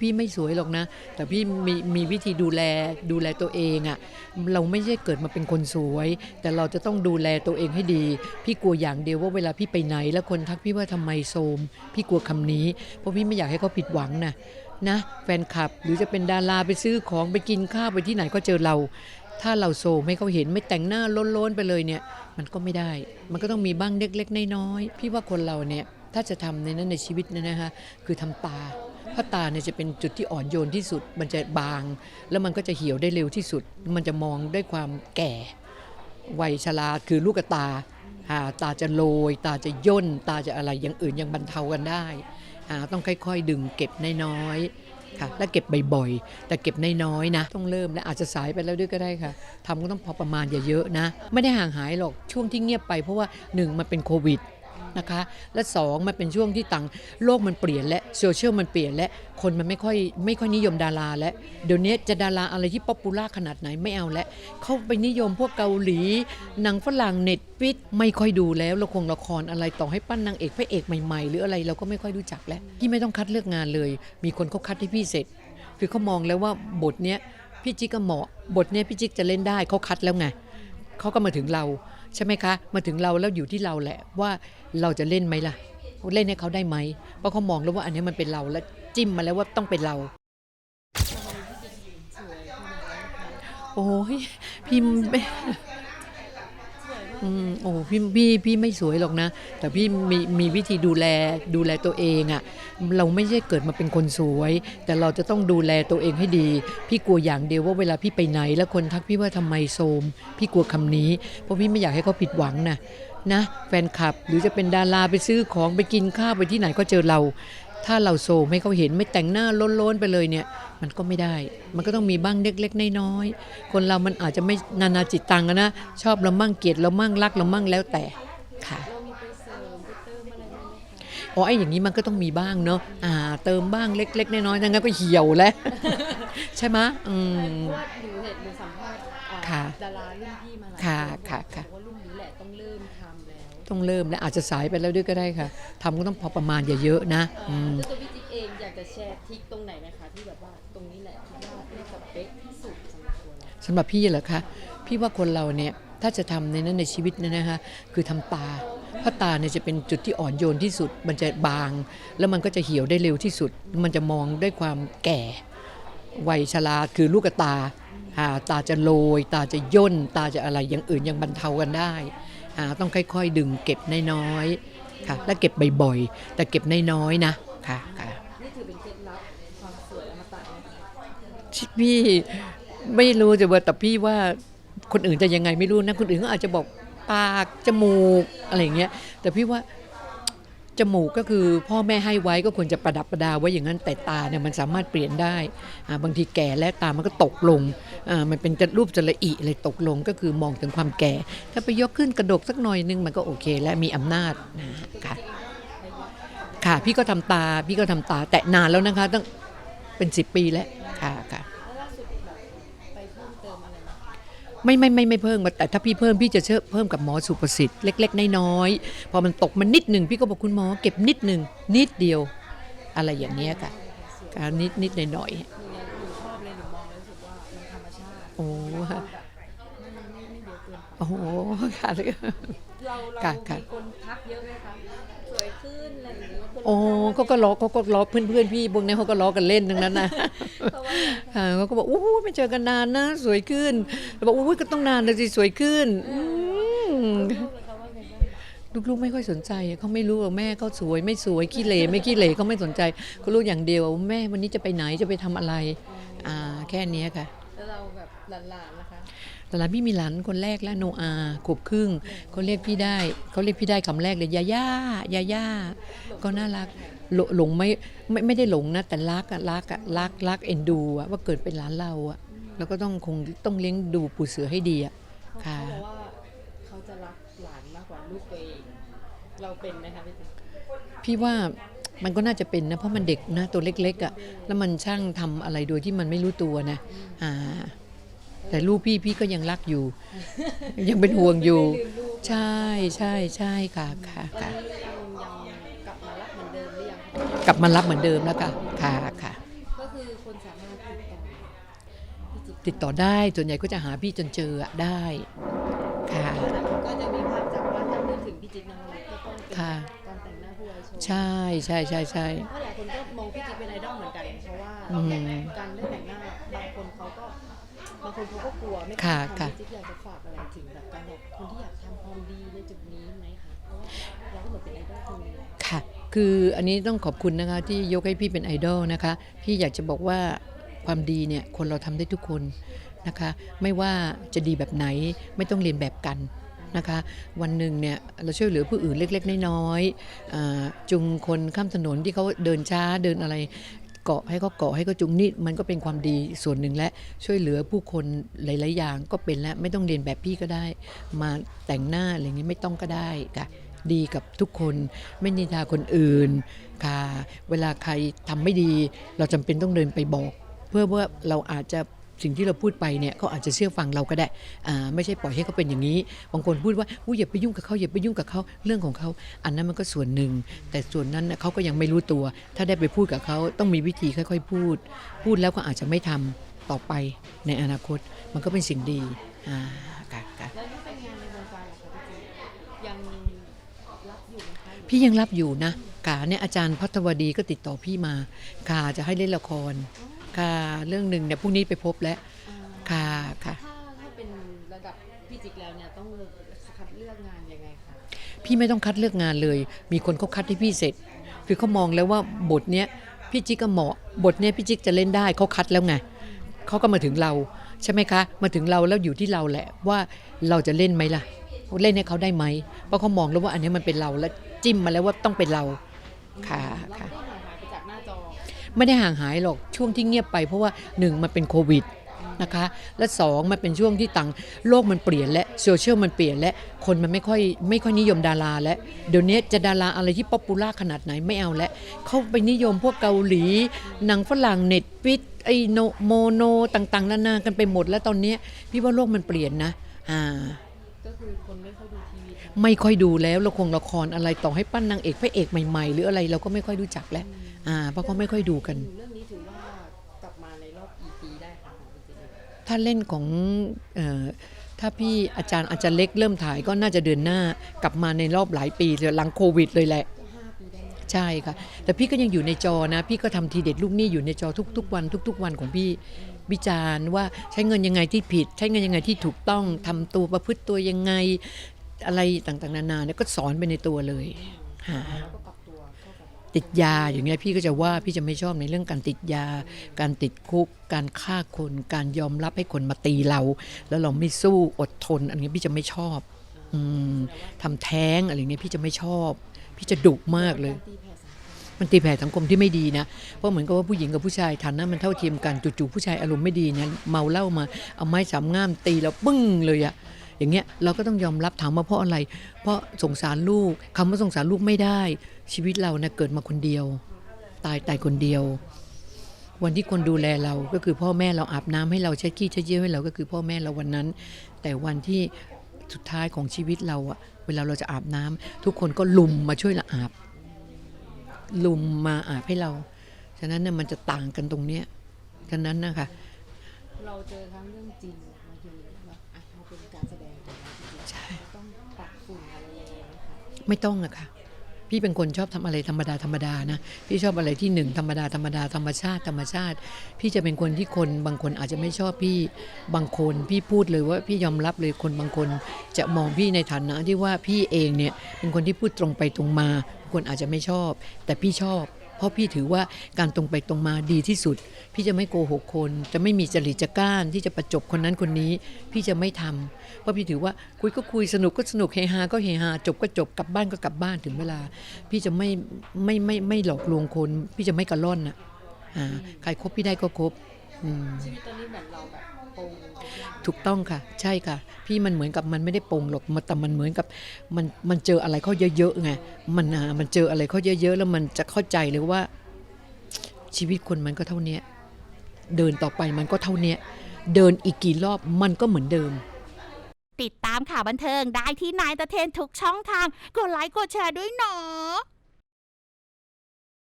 พี่ไม่สวยหรอกนะ แต่พี่มีมีวิธีดูแลดูแลตัวเองอะ่ะเราไม่ใช่เกิดมาเป็นคนสวย แต่เราจะต้องดูแลตัวเองให้ดี พี่กลัวอย่างเดียวว่าเวลาพี่ไปไหน แล้วคนทักพี่ว่าทำไมโทมพี่กลัวคำนี้ เพราะพี่ไม่อยากให้เขาผิดหวังนะนะ แฟนคลับหรือจะเป็นดาราไปซื้อของไปกินข้าวไปที่ไหนก็เจอเรา ถ้าเราโซมให้เขาเห็นไม่แต่งหน้าล้นๆไปเลยเนี่ย มันก็ไม่ได้ มันก็ต้องมีบ้างเล็กๆน้อยๆพี่ว่าคนเราเนี่ยถ้าจะทำในนั้นในชีวิตเนยนะคะคือทำตา พราะตาเนี่ยจะเป็นจุดที่อ่อนโยนที่สุด มันจะบาง แล้วมันก็จะเหี่ยวได้เร็วที่สุด มันจะมองด้วยความแก่วัยชราคือลูกตาอ่าตาจะโรยตาจะย่น ตาจะอะไรอย่างอื่นยังบรรเทากันได้ต้องค่อยๆ ดึงเก็บน้อยๆค่ะ และเก็บบ่อยๆ แต่เก็บน้อยๆนะ ต้องเริ่มและอาจจะสายไปแล้วด้วยก็ได้ค่ะทำก็ต้องพอประมาณอย่าเยอะนะ ไม่ได้ห่างหายหรอกช่วงที่เงียบไปเพราะว่าหนึ่งมันเป็นโควิด นะคะและสองมันเป็นช่วงที่ต่างโลกมันเปลี่ยนและโซเชียลมันเปลี่ยนและคนมันไม่ค่อยไม่ค่อยนิยมดาราและเดี๋ยวนี้จะดาราอะไรที่ป๊อปปูล่าขนาดไหนไม่เอาแล้วเข้าไปนิยมพวกเกาหลีหนังฝรั่งเน็ตฟิตไม่ค่อยดูแล้วละครละครอะไรต่อให้ปั้นนางเอกพระเอกใหม่ๆ หรืออะไรเราก็ไม่ค่อยรู้จักแล้วพี่ไม่ต้องคัดเลือกงานเลย มีคนเขาคัดให้พี่เสร็จ คือเขามองแล้วว่าบทเนี้ยพี่จิ๊กก็เหมาะ บทเนี้ยพี่จิ๊กจะเล่นได้เขาคัดแล้วไงเขาก็มาถึงเรา ใช่ไหมคะ มาถึงเราแล้วอยู่ที่เราแหละว่าเราจะเล่นไหมล่ะ เล่นให้เขาได้ไหมเพราะเขามองแล้วว่าอันนี้มันเป็นเราแล้วจิ้มมาแล้วว่าต้องเป็นเรา โอ้ยพี่ไม่ อืมโอ้พี่พี่พี่ไม่สวยหรอกนะ แต่พี่มีมีวิธีดูแลดูแลตัวเองอะ่ะเราไม่ใช่เกิดมาเป็นคนสวย แต่เราจะต้องดูแลตัวเองให้ดี พี่กลัวอย่างเดียวว่าเวลาพี่ไปไหน แล้วคนทักพี่ว่าทำไมโทรมพี่กลัวคำนี้ เพราะพี่ไม่อยากให้เขาผิดหวังนะนะแฟนคลับหรือจะเป็นดาราไปซื้อของไปกินข้าวไปที่ไหนก็เจอเรา ถ้าเราโซมให้เขาเห็นไม่แต่งหน้าโล้นๆไปเลยเนี่ย มันก็ไม่ได้ มันก็ต้องมีบ้างเล็กๆน้อยๆคนเรามันอาจจะไม่นานาจิตตังอะนะ ชอบเรามั่งเกลียดเรามั่งรักเรามั่งแล้วแต่ค่ะเรามีไปเสริมไปเติมอะไรไหมคะอ๋อไอ้อย่างนี้มันก็ต้องมีบ้างเนาะอ่า เติมบ้างเล็ก ๆ น้อยๆงั้นก็เหี่ยวแล้วใช่ไหมะอืมเพราะว่าหนูเห็นหนูสัมภาษณ์อ่าค่ะดารารุ่นพี่มาหลายค่ะนค่ะค่ะบอกว่ารุ่นนี้แหละต้องเริ่มทำแล้ว ต้องเริ่มและอาจจะสายไปแล้วด้วยก็ได้ค่ะทำก็ต้องพอประมาณอย่าเยอะนะอืม แล้วตัวพี่จิ๊กเองอยากจะแชร์ทริคตรงไหนไหมคะที่แบบว่าตรงนี้แหละที่ว่าได้สเปคที่สุดสำหรับตัวเราสำหรับพี่เหรอคะ พี่ว่าคนเราเนี่ยถ้าจะทำในนั้นในชีวิตเนยนะคะคือทำตาเพราะตาเนี่ยจะเป็นจุดที่อ่อนโยนที่สุด มันจะบาง แล้วมันก็จะเหี่ยวได้เร็วที่สุด มันจะมองด้วยความแก่วัยชราคือลูกตาอ่าตาจะโรยตาจะย่น ตาจะอะไรอย่างอื่นยังบรรเทากันได้อ่า ต้องค่อยๆ ดึงเก็บน้อยๆค่ะ และเก็บบ่อยๆ แต่เก็บน้อยๆนะค่ะค่ะนี่ถือเป็นเคล็ดลับความสวยอมตะพี่ไม่รู้จะว่าแต่พี่ว่าคนอื่นจะยังไงไม่รู้นะคนอื่นก็อาจจะบอกปากจมูกอะไรอย่างเงี้ยแต่พี่ว่า จมูกก็คือพ่อแม่ให้ไว้ก็ควรจะประดับประดาไว้อย่างนั้นแต่ตาเนี่ยมันสามารถเปลี่ยนได้ บางทีแก่แล้วตามันก็ตกลง มันเป็นจะรูปจะละอีเลยตกลงก็คือมองถึงความแก่ ถ้าไปยกขึ้นกระดกสักหน่อยนึงมันก็โอเค และมีอำนาจนะค่ะค่ะพี่ก็ทำตาพี่ก็ทำตาแต่นานแล้วนะคะตั้งเป็นสิบปีแล้วค่ะค่ะ ไม่ไม่ไม่ไม่เพิ่มมาแต่ถ้าพี่เพิ่มพี่จะเชื่อเพิ่มกับหมอสุประสิทธิ์เล็ก ๆ น้อยๆพอมันตกมันนิดหนึ่งพี่ก็บอกคุณหมอเก็บนิดหนึ่งนิดเดียว อะไรอย่างเนี้ยค่ะการนิดนิดหน่อยหน่อยหนูเนี่ยหนูชอบเลยหนูมองแล้วรู้สึกว่ามันธรรมชาติๆโอ้แบบมันไม่ะเกินไปโอ้ค่ะเราเรามีคนทักเยอะไหมคะ ขึ้นอะไรอย่างเงี้ยคนโอ้เขาก็ล้อเขาก็ล้อเพื่อนเพื่อนๆพี่พวกนี้เขาก็ล้อกันเล่นทั้งนั้นนะเพราะว่าค่ะเขาก็บอกโอ้โหไม่เจอกันนานนะสวยขึ้นเราบอกโอ้ยก็ต้องนานเลยสิสวยขึ้นอืมลูกเลยเขาว่าไงบ้างลูกๆไม่ค่อยสนใจเขาไม่รู้ว่าแม่เขาสวยไม่สวยขี้เหร่ไม่ขี้เหร่เขาไม่สนใจเขารู้อย่างเดียวว่าแม่วันนี้จะไปไหนจะไปทำอะไร อ่าแค่เนี้ยค่ะแล้วเราแบบหลานๆนะคะ แต่หลานพี่มีหลานคนแรกแล้วโนอาขวบครึ่งเขาเรียกพี่ได้เขาเรียกพี่ได้คำแรกเลยยาย่ายาย่าก็น่ารักหลหลงไม่ไม่ไม่ได้หลงนะแต่รักอะรักอะรักรักเอ็นดูอะว่าเกิดเป็นหลานเราอะแล้วก็ต้องคงต้องเลี้ยงดูปู่เสือให้ดีอะเขาค่ะเขาบอกว่าเขาจะรักหลานมากกว่าลูกตัวเองเราเป็นไหมคะพี่ติ๊กพี่ว่ามันก็น่าจะเป็นนะเพราะมันเด็กนะตัวเล็กๆอะ่ะแล้วมันช่างทำอะไรโดยที่มันไม่รู้ตัวนะอ่า แต่ลูกพี่พี่ก็ยังรักอยู่ ยังเป็นห่วงอยู่ไม่ได้ลืมลูกใช่ใช่ใช่ค่ะค่ะตอนค่ะนี้ยังยังกลับมารักเหมือนเดิมหรือยังคะกลับมารับเหมือนเดิมแล้วค่ะค่ะค่ะก็คือคนสามารถติดต่อพี่จิ๊บติดต่อได้ส่วนใหญ่ก็จะหาพี่จนเจออะได้ค่ะแต่มันก็จะมีภาพจากว่าถ้าพูดถึงพี่จิ๊บนวรัตน์ก็ต้องเป็นค่ะ การแต่งหน้าผู้ไวโชว์ใช่ใช่ใช่ใช่ เพราะหลายคนก็มองพี่จิ๊บเป็นไอดอลเหมือนกันเพราะว่าอืม การเล่นแต่งหน้าบางคนเขาก็บางคนเขาก็กลัวไม่กค่ะล้าทำค่ะพี่จิ๊บอยากจะฝากอะไรถึงแบบการแบบคนที่อยากทำความดีในจุดนี้ไหมคะเพราะว่าเราก็เหมือนเป็นไอดอลคนหนึงค่ะ คืออันนี้ต้องขอบคุณนะคะที่ยกให้พี่เป็นไอดอลนะคะพี่อยากจะบอกว่าความดีเนี่ยคนเราทำได้ทุกคนนะคะ ไม่ว่าจะดีแบบไหนไม่ต้องเรียนแบบกันนะคะวันหนึ่งเนี่ยเราช่วยเหลือผู้อื่นเล็ก ๆ น้อยๆอ่าจุงคนข้ามถนนที่เขาเดินช้าเดินอะไร เกาะให้เขาเกาะให้เขาจุงนี่มันก็เป็นความดีส่วนหนึ่งและช่วยเหลือผู้คนหลาย ๆ อย่างก็เป็นแล้วไม่ต้องเรียนแบบพี่ก็ได้ มาแต่งหน้าอะไรอย่างนี้ไม่ต้องก็ได้ค่ะดีกับทุกคนไม่นินทาคนอื่นค่ะ เวลาใครทำไม่ดี เราจำเป็นต้องเดินไปบอก เพื่อว่าเราอาจจะ สิ่งที่เราพูดไปเนี่ยเขาอาจจะเชื่อฟังเราก็ได้อ่าไม่ใช่ปล่อยให้เขาเป็นอย่างนี้ บางคนพูดว่าอุ้ยอย่าไปยุ่งกับเขาอย่าไปยุ่งกับเขาเรื่องของเขา อันนั้นมันก็ส่วนหนึ่ง แต่ส่วนนั้นน่ะเขาก็ยังไม่รู้ตัว ถ้าได้ไปพูดกับเขาต้องมีวิธีค่อยๆ พูด พูดแล้วก็อาจจะไม่ทำต่อไปในอนาคต มันก็เป็นสิ่งดีอ่าค่ะค่ะแล้วถ้าเป็นงานในวงการล่ะคะพี่จิ๊บยังรับอยู่ไหมคะหรือพี่ยังรับอยู่นะกาเนี่ยอาจารย์พัทวดีก็ติดต่อพี่มาค่ะจะให้เล่นละคร ค่ะเรื่องหนึ่งเนี่ยพรุ่งนี้ไปพบแล้วอ่าค่ะค่ะ ถ้าถ้าเป็นระดับพี่จิ๊กแล้วเนี่ยต้องคัดเลือกงานยังไงคะพี่ไม่ต้องคัดเลือกงานเลย มีคนเขาคัดให้พี่เสร็จ คือเขามองแล้วว่าบทเนี้ยพี่จิ๊กก็เหมาะ บทเนี้ยพี่จิ๊กจะเล่นได้เขาคัดแล้วไงเขาก็มาถึงเราใช่ไหมคะ มาถึงเราแล้วอยู่ที่เราแหละว่าเราจะเล่นไหมล่ะ เล่นให้เขาได้ไหมเพราะเขามองแล้วว่าอันเนี้ยมันเป็นเราแล้วจิ้มมาแล้วว่าต้องเป็นเราค่ะเราค่ะ ไม่ได้ห่างหายหรอกช่วงที่เงียบไปเพราะว่าหนึ่งมันเป็นโควิดนะคะและสองมันเป็นช่วงที่ต่างโลกมันเปลี่ยนและโซเชียลมันเปลี่ยนและคนมันไม่ค่อยไม่ค่อยนิยมดาราแล้วเดี๋ยวนี้จะดาราอะไรที่ป๊อปปูล่าขนาดไหนไม่เอาแล้วเขาไปนิยมพวกเกาหลีหนังฝรั่งเน็ตฟิกไอโนโมโนต่างๆ นานากันไปหมดแล้วตอนนี้พี่ว่าโลกมันเปลี่ยนนะอ่าก็คือคนไม่ค่อยดูทีวีไม่ค่อยดูแล้วละครละครอะไรต่อให้ปั้นนางเอกพระเอกใหม่ ๆ หรืออะไรเราก็ไม่ค่อยรู้จักแล้ว อ่าเพราะเขาไม่ค่อยดูกัน เรื่องนี้ถือว่ากลับมาในรอบกี่ปีได้คะของพี่จิ๊กถ้าเล่นของเออถ้าพี่อาจารย์อาจารย์เล็กเริ่มถ่ายก็น่าจะเดือนหน้ากลับมาในรอบหลายปีเลยหลังโควิดเลยแหละก็ห้าปีได้ไหมใช่ค่ะ แต่พี่ก็ยังอยู่ในจอนะ พี่ก็ทำทีเด็ดลูกหนี้อยู่ในจอทุกๆวัน ทุก ๆ วันของพี่วิจารณ์ว่าใช้เงินยังไงที่ผิด ใช้เงินยังไงที่ถูกต้องทำตัวประพฤติตัวยังไงอะไรต่างๆ นานาเนี่ยก็สอนไปในตัวเลยค่ะ แล้วก็ปรับตัวเข้ากับ ติดยาอย่างเงี้ยพี่ก็จะว่าพี่จะไม่ชอบในเรื่องการติดยา การติดคุก การฆ่าคนการยอมรับให้คนมาตีเรา แล้วเราไม่สู้อดทนอันนี้พี่จะไม่ชอบอืมทำแท้งอะไรเงี้ยพี่จะไม่ชอบ พี่จะดุมากเลยมมันตีแผ่สังคมที่ไม่ดีนะเพราะเหมือนกับว่าผู้หญิงกับผู้ชายฐานะมันเท่าเทียมกันจู่ๆผู้ชายอารมณ์ไม่ดีเนี่ยเมาเหล้ามาเอาไม้สามง่ามตีเราปึ้งเลยอะ อย่างเงี้ยเราก็ต้องยอมรับถามว่าเพราะอะไร เพราะสงสารลูกคำว่าสงสารลูกไม่ได้ ชีวิตเราเนะเกิดมาคนเดียว ตายตายคนเดียว วันที่คนดูแลเราก็คือพ่อแม่เราอาบน้ำให้เราเช็ดขี้เช็ดเยี่ยวให้เราก็คือพ่อแม่เราวันนั้น แต่วันที่สุดท้ายของชีวิตเราอะเวลาเราจะอาบน้ำทุกคนก็ลุมมาช่วยเราอาบ ลุมมาอาบให้เรา ฉะนั้นเนี่ยมันจะต่างกันตรงเนี้ยฉะนั้นนะคะเราเจอทั้งเรื่องจริง ใช่ ต้องปรับฝุ่นอะไรยังไงไหมคะไม่ต้องอะค่ะ พี่เป็นคนชอบทำอะไรธรรมดาธรรมดานะ พี่ชอบอะไรที่หนึ่งธรรมดาธรรมดาธรรมชาติธรรมชาติ พี่จะเป็นคนที่คนบางคนอาจจะไม่ชอบพี่บางคน พี่พูดเลยว่าพี่ยอมรับเลยคนบางคน จะมองพี่ในฐานะที่ว่าพี่เองเนี่ยเป็นคนที่พูดตรงไปตรงมา คนอาจจะไม่ชอบ แต่พี่ชอบ เพราะพี่ถือว่าการตรงไปตรงมาดีที่สุด พี่จะไม่โกหกคน จะไม่มีจริตจักร้านที่จะประจบคนนั้นคนนี้ พี่จะไม่ทำเพราะพี่ถือว่าคุยก็คุยสนุกก็สนุกเฮฮาก็เฮฮาจบก็จบกลับบ้านก็กลับบ้านถึงเวลา พี่จะไม่ไม่ไม่ไม่หลอกลวงคน พี่จะไม่กระล่อนอะอ่าใครคบพี่ได้ก็คบอืมชีวิตตอนนี้เหมือนเราแบบ ถูกต้องค่ะ ใช่ค่ะ พี่มันเหมือนกับมันไม่ได้ปรงหรอกมันแต่มันเหมือนกับมันมันเจออะไรเขาเยอะๆไงมันอ่ามันเจออะไรเขาเยอะๆ แล้วมันจะเข้าใจเลยว่า ชีวิตคนมันก็เท่าเนี้ยเดินต่อไปมันก็เท่าเนี้ยเดินอีกกี่รอบมันก็เหมือนเดิม ติดตามข่าวบันเทิงได้ที่นายตะเทนทุกช่องทาง กดไลค์กดแชร์ด้วยเนาะ